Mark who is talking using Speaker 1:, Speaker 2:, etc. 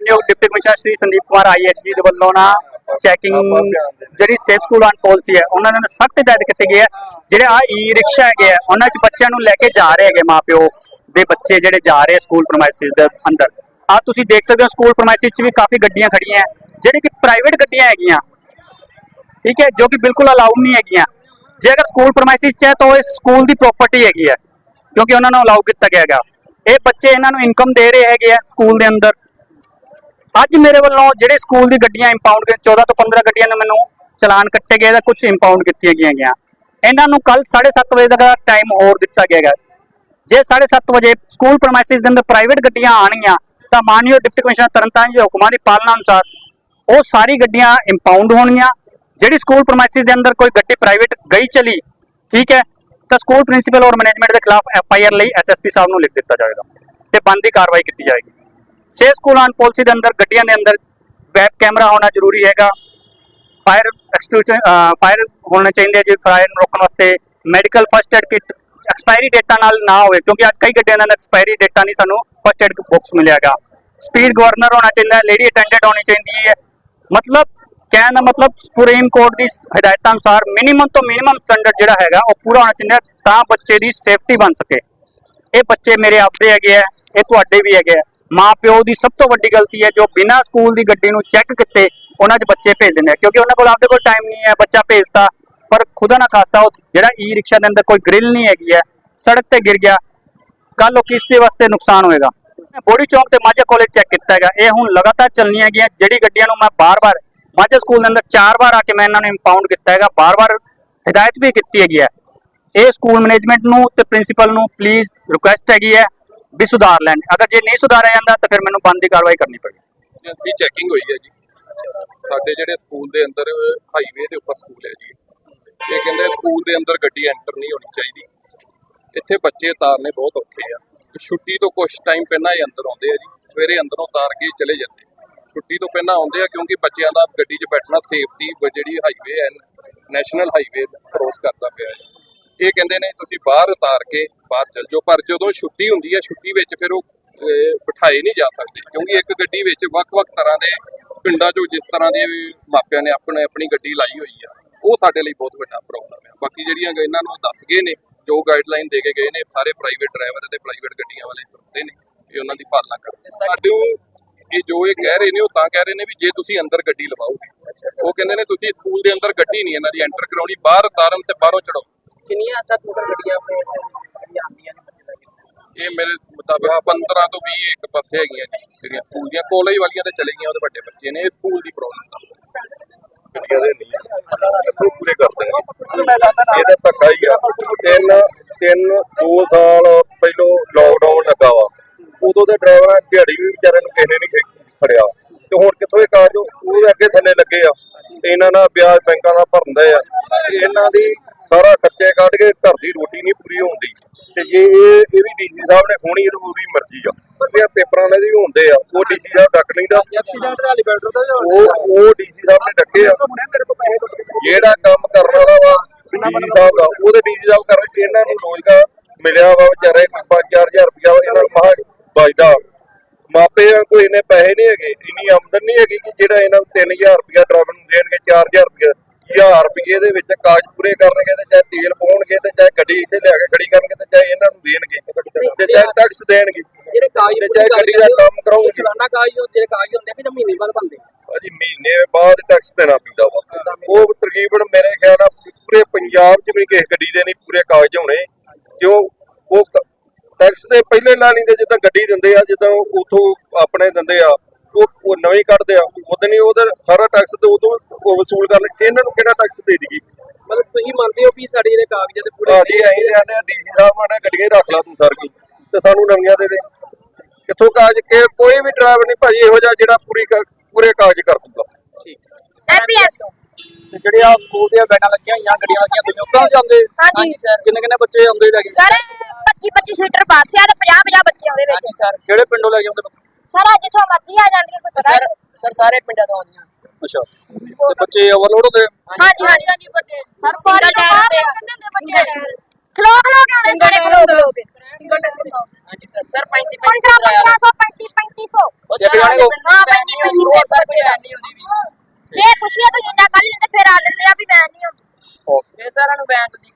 Speaker 1: ਮਾਨਯੋਗ deputy commissioner Shri Sandeep Kumar ISG ਦੇ ਵੱਲੋਂ ਨਾ ਚੈਕਿੰਗ ਜਿਹੜੀ ਸੇਫ ਸਕੂਲ ਐਂਡ ਪਾਲਿਸੀ ਹੈ ਉਹਨਾਂ ਨੇ ਸਖਤ ਹਦਾਇਤ ਕੀਤੀ ਗਈ ਹੈ। ਜਿਹੜੇ ਆ ਈ ਰਿਕਸ਼ਾ ਹੈਗੇ ਆ ਉਹਨਾਂ 'ਚ ਬੱਚਿਆਂ ਨੂੰ ਲੈ ਕੇ ਜਾ ਰਹੇ ਹੈਗੇ ਮਾਪਿਓ ਦੇ ਬੱਚੇ ਜਿਹੜੇ ਜਾ ਰਹੇ ਸਕੂਲ ਪ੍ਰਮਾਈਸਿਸ ਦੇ ਅੰਦਰ। ਆ ਤੁਸੀਂ ਦੇਖ ਸਕਦੇ ਹੋ ਸਕੂਲ ਪ੍ਰਮਾਈਸਿਸ 'ਚ ਵੀ ਕਾਫੀ ਗੱਡੀਆਂ ਖੜੀਆਂ ਜਿਹੜੇ ਕਿ ਪ੍ਰਾਈਵੇਟ ਗੱਡੀਆਂ ਹੈਗੀਆਂ। ਠੀਕ ਹੈ ਜੋ ਕਿ ਬਿਲਕੁਲ ਅਲਾਉਡ ਨਹੀਂ ਹੈਗੀਆਂ। ਜੇ ਅਗਰ ਸਕੂਲ ਪ੍ਰਮਾਈਸਿਸ 'ਚ ਹੈ ਤਾਂ ਇਸ ਸਕੂਲ ਦੀ ਪ੍ਰਾਪਰਟੀ ਹੈਗੀ ਹੈ ਕਿਉਂਕਿ ਉਹਨਾਂ ਨੂੰ ਅਲਾਉ ਕੀਤਾ ਗਿਆ ਹੈਗਾ। ਇਹ ਬੱਚੇ ਇਹਨਾਂ ਨੂੰ ਇਨਕਮ ਦੇ ਰਹੇ ਹੈਗੇ ਆ ਸਕੂਲ ਦੇ ਅੰਦਰ। ਅੱਜ ਮੇਰੇ ਵੱਲੋਂ ਜਿਹੜੇ ਸਕੂਲ ਦੀ ਗੱਡੀਆਂ ਇੰਪਾਊਂਡ ਕਰ 14 ਤੋਂ 15 ਗੱਡੀਆਂ ਨੂੰ ਮੈਨੂੰ ਚਲਾਨ ਕੱਟੇ ਗਏ ਦਾ ਕੁਝ ਇੰਪਾਊਂਡ ਕੀਤੀਆਂ ਗਈਆਂ ਗਿਆ ਇਹਨਾਂ ਨੂੰ ਕੱਲ 7:30 ਵਜੇ ਦਾ ਟਾਈਮ ਹੋਰ ਦਿੱਤਾ ਗਿਆ ਹੈਗਾ। ਜੇ 7:30 ਵਜੇ ਸਕੂਲ ਪ੍ਰਮਾਈਸਿਸ ਦੇ ਅੰਦਰ ਪ੍ਰਾਈਵੇਟ ਗੱਡੀਆਂ ਆਣਗੀਆਂ ਤਾਂ ਮਾਨਯੋਗ ਡਿਪਟੀ ਕਮਿਸ਼ਨਰ ਤਰਨਤਾਰਨ ਦੇ ਹੁਕਮਾਂ ਦੀ ਪਾਲਣਾ ਅਨੁਸਾਰ ਉਹ ਸਾਰੀ ਗੱਡੀਆਂ ਇੰਪਾਊਂਡ ਹੋਣਗੀਆਂ। ਜਿਹੜੀ ਸਕੂਲ ਪ੍ਰਮਾਈਸਿਸ ਦੇ ਅੰਦਰ ਕੋਈ ਗੱਡੀ ਪ੍ਰਾਈਵੇਟ ਗਈ ਚਲੀ, ਠੀਕ ਹੈ, ਤਾਂ ਸਕੂਲ ਪ੍ਰਿੰਸੀਪਲ ਔਰ ਮੈਨੇਜਮੈਂਟ ਦੇ ਖਿਲਾਫ ਐਫ ਆਈ ਆਰ ਲਈ ਐਸਐਸਪੀ ਸਾਹਿਬ ਨੂੰ ਲਿਖ ਦਿੱਤਾ ਜਾਏਗਾ ਤੇ ਬੰਦੀ ਕਾਰਵਾਈ ਕੀਤੀ ਜਾਏਗੀ। ਸੇਫ ਸਕੂਲ ਐਂਡ ਪਾਲਿਸੀ ਦੇ ਅੰਦਰ, ਗੱਡੀਆਂ ਦੇ ਅੰਦਰ ਵੈਬ ਕੈਮਰਾ ਹੋਣਾ ਜ਼ਰੂਰੀ ਹੈਗਾ। ਫਾਇਰ ਐਕਸਟੀਂਗੁਇਸ਼ਨ ਫਾਇਰ ਹੋਣੇ ਚਾਹੀਦੇ ਜੇ ਫਾਇਰ ਨੂੰ ਰੋਕਣ ਵਾਸਤੇ। Medical first aid kit expiry date ਨਾਲ ਨਾ ਹੋਵੇ, ਕਿਉਂਕਿ ਅੱਜ ਕਈ ਗੱਡੀਆਂ ਦੇ ਅੰਦਰ ਐਕਸਪਾਇਰੀ ਡੇਟਾ ਨਹੀਂ ਸਾਨੂੰ ਫਸਟ ਏਡ ਬਾਕਸ ਮਿਲਿਆਗਾ ਸਪੀਡ ਗਵਰਨਰ ਹੋਣਾ ਚਾਹੀਦਾ ਲੇਡੀ ਅਟੈਂਡੈਂਟ ਹੋਣੀ ਚਾਹੀਦੀ ਹੈ। ਮਤਲਬ, ਕਹਿਣ ਦਾ ਮਤਲਬ ਸੁਪਰੀਮ ਕੋਰਟ ਦੀ ਹਦਾਇਤਾਂ ਅਨੁਸਾਰ ਮਿਨੀਮਮ ਤੋਂ ਮਿਨੀਮਮ ਸਟੈਂਡਰਡ ਜਿਹੜਾ ਹੈਗਾ, ਉਹ ਪੂਰਾ ਹੋਣਾ ਚਾਹੀਦਾ ਤਾਂ ਬੱਚੇ ਦੀ ਸੇਫਟੀ ਬਣ ਸਕੇ। ਇਹ ਬੱਚੇ ਮੇਰੇ ਆਪਦੇ ਹੈਗੇ ਆ, ਇਹ ਤੁਹਾਡੇ ਵੀ ਹੈਗੇ ਆ। ਮਾਂ ਪਿਓ ਦੀ ਸਭ ਤੋਂ ਵੱਡੀ ਗਲਤੀ ਹੈ ਜੋ ਬਿਨਾਂ ਸਕੂਲ ਦੀ ਗੱਡੀ ਨੂੰ ਚੈੱਕ ਕੀਤੇ ਉਹਨਾਂ 'ਚ ਬੱਚੇ ਭੇਜ ਦਿੰਦੇ ਆ ਕਿਉਂਕਿ ਉਹਨਾਂ ਕੋਲ ਆਪਦੇ ਕੋਲ ਟਾਈਮ ਨਹੀਂ ਹੈ, ਬੱਚਾ ਭੇਜਤਾ। ਪਰ ਖੁਦਾ ਨਾ ਖਾਸਤਾ ਉਹ ਜਿਹੜਾ ਈ ਰਿਕਸ਼ਾ ਦੇ ਅੰਦਰ ਕੋਈ ਗ੍ਰਿਲ ਨਹੀਂ ਹੈਗੀ ਹੈ, ਸੜਕ ਤੇ ਗਿਰ ਗਿਆ। ਕੱਲ ਉਹ ਕਿਸ ਦੇ ਵਾਸਤੇ ਨੁਕਸਾਨ ਹੋਏਗਾ। ਬੋੜੀ ਚੌਂਕ ਤੇ ਮਾਝਾ ਕਾਲਜ ਚੈੱਕ ਕੀਤਾ ਹੈਗਾ। ਇਹ ਹੁਣ ਲਗਾਤਾਰ ਚੱਲਣੀਆਂ ਹੈਗੀਆਂ। ਜਿਹੜੀ ਗੱਡੀਆਂ ਨੂੰ ਮੈਂ ਬਾਰ-ਬਾਰ ਮਾਝਾ ਸਕੂਲ ਦੇ ਅੰਦਰ ਚਾਰ ਵਾਰ ਆ ਕੇ ਮੈਂ ਇਹਨਾਂ ਨੂੰ ਇੰਪਾਊਂਡ ਕੀਤਾ ਹੈਗਾ। ਬਾਰ-ਬਾਰ ਹਦਾਇਤ ਵੀ ਕੀਤੀ ਹੈਗੀ ਹੈ। ਇਹ ਸਕੂਲ ਮੈਨੇਜਮੈਂਟ ਨੂੰ ਤੇ ਪ੍ਰਿੰਸੀਪਲ ਨੂੰ ਪਲੀਜ਼ ਰਿਕੁਐਸਟ ਹੈਗੀ ਹੈ। ਵੀ ਸੁਧਾਰ ਲੈਣ। ਅਗਰ ਜੇ ਨਹੀਂ ਸੁਧਾਰਿਆ ਜਾਂਦਾ, ਤਾਂ ਫਿਰ ਮੈਨੂੰ ਬੰਦ ਦੀ ਕਾਰਵਾਈ ਕਰਨੀ ਪਏਗੀ
Speaker 2: ਏਜੰਸੀ ਚੈਕਿੰਗ ਹੋਈ ਹੈ ਜੀ। ਸਾਡੇ ਜਿਹੜੇ ਸਕੂਲ ਦੇ ਅੰਦਰ ਹਾਈਵੇ ਦੇ ਉੱਪਰ ਸਕੂਲ ਹੈ ਜੀ। ਇਹ ਕਹਿੰਦੇ ਸਕੂਲ ਦੇ ਅੰਦਰ ਗੱਡੀ ਐਂਟਰ ਨਹੀਂ ਹੋਣੀ ਚਾਹੀਦੀ। ਇੱਥੇ ਬੱਚੇ ਤਾਰਨੇ ਬਹੁਤ ਔਖੇ ਆ। ਛੁੱਟੀ ਤੋਂ ਕੁਝ ਟਾਈਮ ਪਹਿਲਾਂ ਹੀ ਅੰਦਰ ਆਉਂਦੇ ਆ ਜੀ। ਸਵੇਰੇ ਅੰਦਰੋਂ ਤਾਰ ਕੇ ਚਲੇ ਜਾਂਦੇ। ਛੁੱਟੀ ਤੋਂ ਪਹਿਲਾਂ ਆਉਂਦੇ ਆ ਕਿਉਂਕਿ ਬੱਚਿਆਂ ਦਾ ਗੱਡੀ 'ਚ ਬੈਠਣਾ ਸੇਫਟੀ ਜਿਹੜੀ ਹਾਈਵੇ ਹੈ ਨੈਸ਼ਨਲ ਹਾਈਵੇ ਕ੍ਰੋਸ ਕਰਦਾ ਪਿਆ ਹੈ ਇਹ ਕਹਿੰਦੇ ਨੇ, ਤੁਸੀਂ ਬਾਹਰ ਉਤਾਰ ਕੇ ਬਾਹਰ ਚੱਲ ਜਾਓ। ਪਰ ਜਦੋਂ ਛੁੱਟੀ ਹੁੰਦੀ ਹੈ, ਛੁੱਟੀ ਵਿੱਚ ਫਿਰ ਉਹ ਬਿਠਾਏ ਨਹੀਂ ਜਾ ਸਕਦੇ। ਕਿਉਂਕਿ ਇੱਕ ਗੱਡੀ ਵਿੱਚ ਵੱਖ-ਵੱਖ ਤਰ੍ਹਾਂ ਦੇ ਪਿੰਡਾਂ 'ਚੋਂ ਜਿਸ ਤਰ੍ਹਾਂ ਦੇ ਵੀ ਮਾਪਿਆਂ ਨੇ ਆਪਣੇ, ਆਪਣੀ ਗੱਡੀ ਲਾਈ ਹੋਈ ਆ, ਉਹ ਸਾਡੇ ਲਈ ਬਹੁਤ ਵੱਡਾ ਪ੍ਰੋਬਲਮ ਹੈ ਬਾਕੀ ਜਿਹੜੀਆਂ ਇਹਨਾਂ ਨੂੰ ਦੱਸ ਗਏ ਨੇ, ਜੋ ਗਾਈਡਲਾਈਨ ਦੇ ਕੇ ਗਏ ਨੇ, ਸਾਰੇ ਪ੍ਰਾਈਵੇਟ ਡਰਾਈਵਰ ਤੇ ਪ੍ਰਾਈਵੇਟ ਗੱਡੀਆਂ ਵਾਲੇ ਤੁਰਦੇ ਨੇ, ਇਹ ਉਹਨਾਂ ਦੀ ਪਾਲਣਾ ਕਰਦੇ ਸਾਡੇ ਇਹ ਜੋ ਇਹ ਕਹਿ ਰਹੇ ਨੇ, ਉਹ ਤਾਂ ਕਹਿ ਰਹੇ ਨੇ ਵੀ ਜੇ ਤੁਸੀਂ ਅੰਦਰ ਗੱਡੀ ਲਵਾਓਗੇ। ਉਹ ਕਹਿੰਦੇ ਨੇ, ਤੁਸੀਂ ਸਕੂਲ ਦੇ ਅੰਦਰ ਗੱਡੀ ਨਹੀਂ, ਇਹਨਾਂ ਦੀ ਐਂਟਰ ਕਰਾਉਣੀ, ਬਾਹਰ ਉਤਾਰਨ ਤੇ ਬਾਹਰੋਂ ਚੜਾਓ
Speaker 3: ਕਿੰਨੀਆਂ ਸੱਤ ਮੋਟਰ ਗੱਡੀਆਂ ਆਪਣੇ ਜਿਹੜੀਆਂ ਆਉਂਦੀਆਂ ਨੇ ਬੱਚੇ ਦਾ
Speaker 2: ਇਹ ਮੇਰੇ ਮੁਤਾਬਕ 15 ਤੋਂ 20 ਇੱਕ ਪਾਸੇ ਹੈਗੀਆਂ ਜੀ, ਜਿਹੜੀਆਂ ਸਕੂਲ ਦੀਆਂ। ਕਾਲਜ ਵਾਲੀਆਂ ਤੇ ਚਲੇ ਗਈਆਂ ਉਹਦੇ ਵੱਡੇ ਬੱਚੇ ਨੇ, ਇਹ ਸਕੂਲ ਦੀ ਪ੍ਰੋਬਲਮ ਦਾ
Speaker 4: ਗੱਡੀਆਂ ਦੇ ਨਹੀਂ ਇੱਥੋਂ ਪੂਰੇ ਕਰ ਦੇਣਗੇ ਇਹਦਾ ਧੱਕਾ ਹੀ ਆ। ਤਿੰਨ ਤਿੰਨ, ਦੋ ਸਾਲ ਪਹਿਲੋਂ ਲੋਕਡਾਊਨ ਲੱਗਾ ਵਾ। ਉਦੋਂ ਦੇ ਡਰਾਈਵਰਾਂ ਦਿਹਾੜੀ ਵੀ ਵਿਚਾਰੇ ਨੂੰ ਕਿਸੇ ਨੇ ਨਹੀਂ ਫੜਿਆ। ਤੇ ਹੁਣ ਕਿੱਥੋਂ ਇਹ ਕਾਜ ਉਹਦੇ ਅੱਗੇ ਥੱਲੇ ਲੱਗੇ ਆ। ਇਹਨਾਂ ਦਾ ਵਿਆਜ ਬੈਂਕਾਂ ਦਾ ਭਰਦੇ ਆ। ਇਹਨਾਂ ਦੀ ਸਾਰਾ ਖਰਚੇ ਕੱਢ ਕੇ ਘਰ ਦੀ ਰੋਟੀ ਨਹੀਂ ਪੂਰੀ ਹੁੰਦੀ। ਤੇ ਜੇ ਇਹ ਇਹ ਵੀ ਡੀਸੀ ਸਾਹਿਬ ਨੇ ਖੋਣੀ ਇਹ ਉਹਦੀ ਮਰਜ਼ੀ ਆ। ਪਰ ਇਹ ਪੇਪਰਾਂ ਦੇ ਵੀ ਹੁੰਦੇ ਆ, ਉਹ ਡੀਸੀ ਸਾਹਿਬ ਡੱਕ ਲੈਂਦਾ।
Speaker 3: ਐਕਸੀਡੈਂਟ ਦਾ ਐਲੀਵੇਟਰ ਦਾ
Speaker 4: ਉਹ ਉਹ ਡੀਸੀ ਸਾਹਿਬ ਨੇ ਡੱਕੇ ਆ। ਜਿਹੜਾ ਕੰਮ ਕਰਨ ਵਾਲਾ ਵਾ, ਡੀਸੀ ਸਾਹਿਬ ਦਾ, ਉਹਦੇ ਡੀਸੀ ਸਾਹਿਬ ਕਰ ਇਹਨਾਂ ਨੂੰ ਰੋਜ਼ਗਾਰ ਮਿਲਿਆ ਵਾ ਵਿਚਾਰੇ ਕੋਈ 5-4000 ਰੁਪਇਆ ਇਹਨਾਂ ਨੂੰ ਮਹਾ ਵਜਦਾ। ਮਾਪੇ ਕੋਈ ਇੰਨੇ ਪੈਸੇ ਨਹੀਂ ਹੈਗੇ, ਇੰਨੀ ਆਮਦਨ ਨਹੀਂ ਹੈਗੀ ਕਿ ਜਿਹੜਾ ਇਹਨਾਂ ਨੂੰ 3000 ਰੁਪਇਆ ਡਰਾਈਵਰ ਨੂੰ ਦੇਣਗੇ 4000 ਰੁਪਇਆ। 1000 ਰੁਪਏ ਦੇ ਵਿੱਚ ਕਾਗਜ਼ ਪੂਰੇ ਕਰਨਗੇ ਤੇ ਚਾਹੇ ਤੇਲ ਪਾਉਣਗੇ ਤੇ ਚਾਹੇ ਗੱਡੀ ਇੱਥੇ ਲਿਆ ਕੇ ਖੜੀ ਕਰਨਗੇ ਤੇ ਚਾਹੇ ਇਹਨਾਂ ਨੂੰ ਦੇਣਗੇ ਤੇ ਚਾਹੇ ਟੈਕਸ ਦੇਣਗੇ।
Speaker 3: ਜਿਹੜੇ ਕਾਗਜ਼
Speaker 4: ਤੇ ਚਾਹੇ ਗੱਡੀ ਦਾ ਕੰਮ ਕਰਾਉਂਗੇ
Speaker 3: ਚਲਾਨਾ ਕਾਗਜ਼ ਹੁੰਦੇ ਜਿਹੜੇ ਕਾਗਜ਼ ਹੁੰਦੇ ਕਿ ਮਹੀਨੇ ਬਾਅਦ ਬਣਦੇ
Speaker 4: ਅਜੀ ਮਹੀਨੇ ਬਾਅਦ ਟੈਕਸ ਦੇਣਾ ਪੈਂਦਾ ਵਾ। ਉਹ ਤਕਰੀਬਨ ਮੇਰੇ ਖਿਆਲ ਨਾਲ ਪੂਰੇ ਪੰਜਾਬ 'ਚ ਵੀ ਕਿਸੇ ਗੱਡੀ ਦੇ ਨਹੀਂ ਪੂਰੇ ਕਾਗਜ਼ ਹੋਣੇ। ਕਿਉਂ? ਉਹ ਟੈਕਸ ਦੇ ਪਹਿਲੇ ਲਾ ਲੈਂਦੇ ਜਿੱਦਾਂ ਗੱਡੀ ਦਿੰਦੇ ਆ ਜਿੱਦਾਂ ਉਥੋਂ ਆਪਣੇ ਦਿੰਦੇ ਆ ਉਹ ਉਹ ਨਵੇਂ ਕੱਢਦੇ ਆ ਉਹਦੇ ਨਹੀਂ ਉਹਦੇ ਸਾਰਾ ਟੈਕਸ ਤੇ ਉਦੋਂ ਉਹ ਵਸੂਲ ਕਰਨ ਇਹਨਾਂ ਨੂੰ ਕਿਹੜਾ ਟੈਕਸ ਦੇ ਦੇਗੀ
Speaker 3: ਮਤਲਬ ਤੁਸੀਂ ਮੰਨਦੇ ਹੋ ਵੀ ਸਾਡੇ ਜਿਹੜੇ ਕਾਗਜ਼ਾਂ ਦੇ ਪੂਰੇ
Speaker 4: ਭਾਜੀ ਅਸੀਂ ਕਹਿੰਦੇ ਆ ਡੀਸੀ ਸਾਹਿਬ ਨੇ ਗੱਡੀਆਂ ਹੀ ਰੱਖ ਲਾ ਤੂੰ ਸਰ। ਤੇ ਸਾਨੂੰ ਨਵੀਆਂ ਦੇ ਦੇ। ਕਿੱਥੋਂ ਕਾਗਜ਼ ਕਿ ਕੋਈ ਵੀ ਡਰਾਈਵਰ ਨਹੀਂ ਭਾਜੀ ਇਹੋ ਜਿਹਾ ਜਿਹੜਾ ਪੂਰੀ ਕ- ਪੂਰੇ ਕਾਗਜ਼ ਕਰ ਦੂਗਾ।
Speaker 5: ਐਪੀਐਸ।
Speaker 1: ਤੇ ਜਿਹੜੇ ਆ ਸਕੂਲ ਦੀਆਂ ਵੈਨਾਂ ਲੱਗੀਆਂ ਹੋਈਆਂ ਗੱਡੀਆਂ ਲੱਗੀਆਂ ਤੁਸੀਂ ਉੱਧਰ ਨੂੰ ਜਾਂਦੇ?
Speaker 5: ਹਾਂਜੀ। ਸਰ
Speaker 1: ਕਿੰਨੇ ਕਿੰਨੇ ਬੱਚੇ ਆਉਂਦੇ ਲੈ ਕੇ?
Speaker 5: ਸਰ 25 25 ਸੀਟਰ ਬੱਸ ਆ ਤੇ 50 50 ਬੱਚੇ ਆਉਂਦੇ ਵਿੱਚ।
Speaker 3: ਸਰ
Speaker 1: ਕਿਹੜੇ ਪਿੰਡੋਂ ਲੈ ਕੇ ਆਉਂਦੇ ਬੱਚੇ?
Speaker 5: ਸਰ ਜਿੱਥੋਂ ਮਰਜ਼ੀ ਆ ਜਾਂਦੀਆਂ ਕੋਈ ਪਤਾ
Speaker 3: ਸਰ ਸਰ ਸਾਰੇ ਪਿੰਡਾਂ ਤੋਂ ਆਉਂਦੀਆਂ।
Speaker 1: ਅੱਛਾ। ਤੇ ਬੱਚੇ ਓਵਰਲੋਡ ਹੁੰਦੇ?
Speaker 5: ਹਾਂਜੀ ਹਾਂਜੀ। ਹਾਂਜੀ ਬੱਚੇ। ਸਰ ਸਿੰਗਲ ਟਾਇਰ ਤੇ ਸਿੰਗਲ ਟਾਇਰ ਖਲੋ ਖਲੋ ਕੇ ਆਉਂਦੇ ਸਾਰੇ ਖਲੋ ਖਲੋ ਕੇ।
Speaker 3: ਹਾਂਜੀ ਸਰ ਸਰ 35
Speaker 5: ਪੰਦਰਾਂ ਪੰਦਰਾਂ ਸੌ ਪੈਂਤੀ ਪੈਂਤੀ ਸੌ।
Speaker 3: ਉਹ ਸਰ
Speaker 5: ਹਾਂ ਪੈਂਤੀ ਪੈਂਤੀ ਸੌ
Speaker 3: ਸਰ ਕੋਈ ਨਹੀਂ ਹੁੰਦੀ ਵੀ।
Speaker 5: ਜੇ ਖੁਸ਼ੀਆਂ ਤੋਂ ਜਿੰਨਾ ਕੱਲ ਤੇ ਫਿਰ ਆ ਲੈਂਦੇ ਆ ਵੀ ਮੈਂ ਨਹੀਂ ਆਉਂਦੀ।
Speaker 3: ਇਹ ਸਾਰਿਆਂ ਨੂੰ ਬੈਂਕ ਦੀ